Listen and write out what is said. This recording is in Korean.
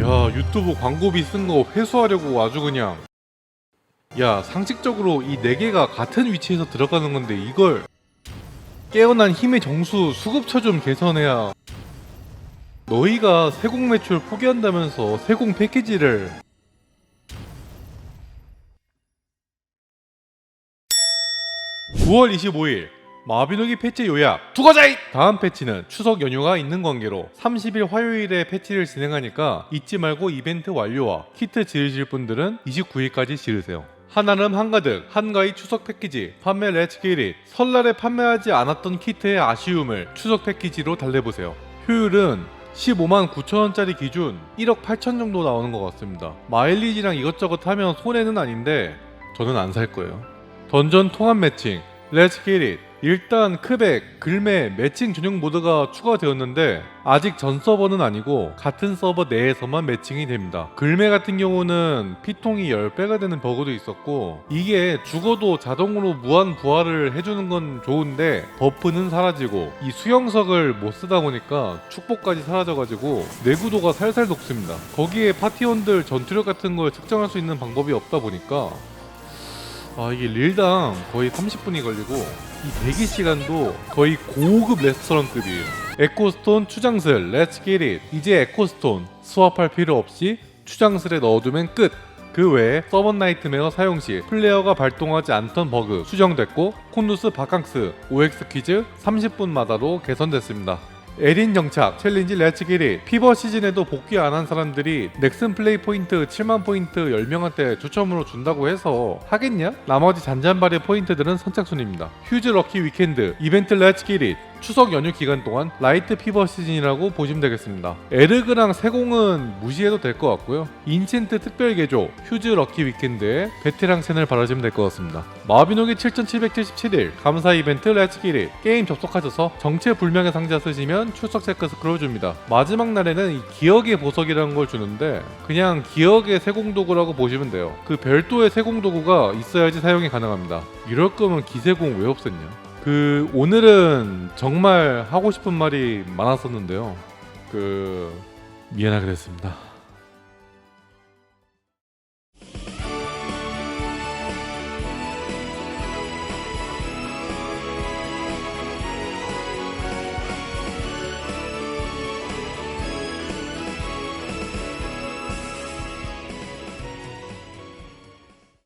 야 유튜브 광고비 쓴 거 회수하려고 아주 그냥. 야 상식적으로 이 네 개가 같은 위치에서 들어가는 건데 이걸 깨어난 힘의 정수 수급처 좀 개선해야. 너희가 세공 매출 포기한다면서 세공 패키지를. (9월 25일) 마비노기 패치 요약. 두거자이! 다음 패치는 추석 연휴가 있는 관계로 30일 화요일에 패치를 진행하니까 잊지 말고 이벤트 완료와 키트 지으실 분들은 29일까지 지으세요. 한아름 한가득 한가위 추석 패키지 판매 렛츠기릿 설날에 판매하지 않았던 키트의 아쉬움을 추석 패키지로 달래보세요. 효율은 15만 9천원짜리 기준 1억 8천 정도 나오는 것 같습니다. 마일리지랑 이것저것 하면 손해는 아닌데 저는 안 살 거예요. 던전 통합 매칭 렛츠 기릿 일단 크백, 글매, 매칭 전용 모드가 추가되었는데 아직 전 서버는 아니고 같은 서버 내에서만 매칭이 됩니다. 글매 같은 경우는 피통이 10배가 되는 버그도 있었고 이게 죽어도 자동으로 무한 부활을 해주는 건 좋은데 버프는 사라지고 이 수영석을 못 쓰다 보니까 축복까지 사라져가지고 내구도가 살살 녹습니다. 거기에 파티원들 전투력 같은 걸 측정할 수 있는 방법이 없다 보니까 아 이게 릴당 거의 30분이 걸리고 이 대기 시간도 거의 고급 레스토랑급이에요. 에코스톤 추장슬 렛츠 기릿 이제 에코스톤 스왑할 필요 없이 추장슬에 넣어두면 끝. 그 외에 서번 나이트메어 사용 시 플레이어가 발동하지 않던 버그 수정됐고 콘누스 바캉스 OX 퀴즈 30분마다도 개선됐습니다. 에린 정착 챌린지 렛츠 기릿 피버 시즌에도 복귀 안 한 사람들이 넥슨 플레이 포인트 7만 포인트 10명한테 추첨으로 준다고 해서 하겠냐? 나머지 잔잔바리 포인트들은 선착순입니다. 휴즈 럭키 위켄드 이벤트 렛츠 기릿 추석 연휴 기간 동안 라이트 피버 시즌이라고 보시면 되겠습니다. 에르그랑 세공은 무시해도 될 것 같고요. 인챈트 특별 개조 휴즈 럭키 위켄드에 베테랑 채널 바라시면 될 것 같습니다. 마비노기 7777일 감사 이벤트 렛츠 기릿 게임 접속하셔서 정체 불명의 상자 쓰시면 출석 체크 스크롤 줍니다. 마지막 날에는 이 기억의 보석이라는 걸 주는데 그냥 기억의 세공 도구라고 보시면 돼요. 그 별도의 세공 도구가 있어야지 사용이 가능합니다. 이럴 거면 기세공 왜 없앴냐? 그 오늘은 정말 하고 싶은 말이 많았었는데요. 그 미안하게 됐습니다.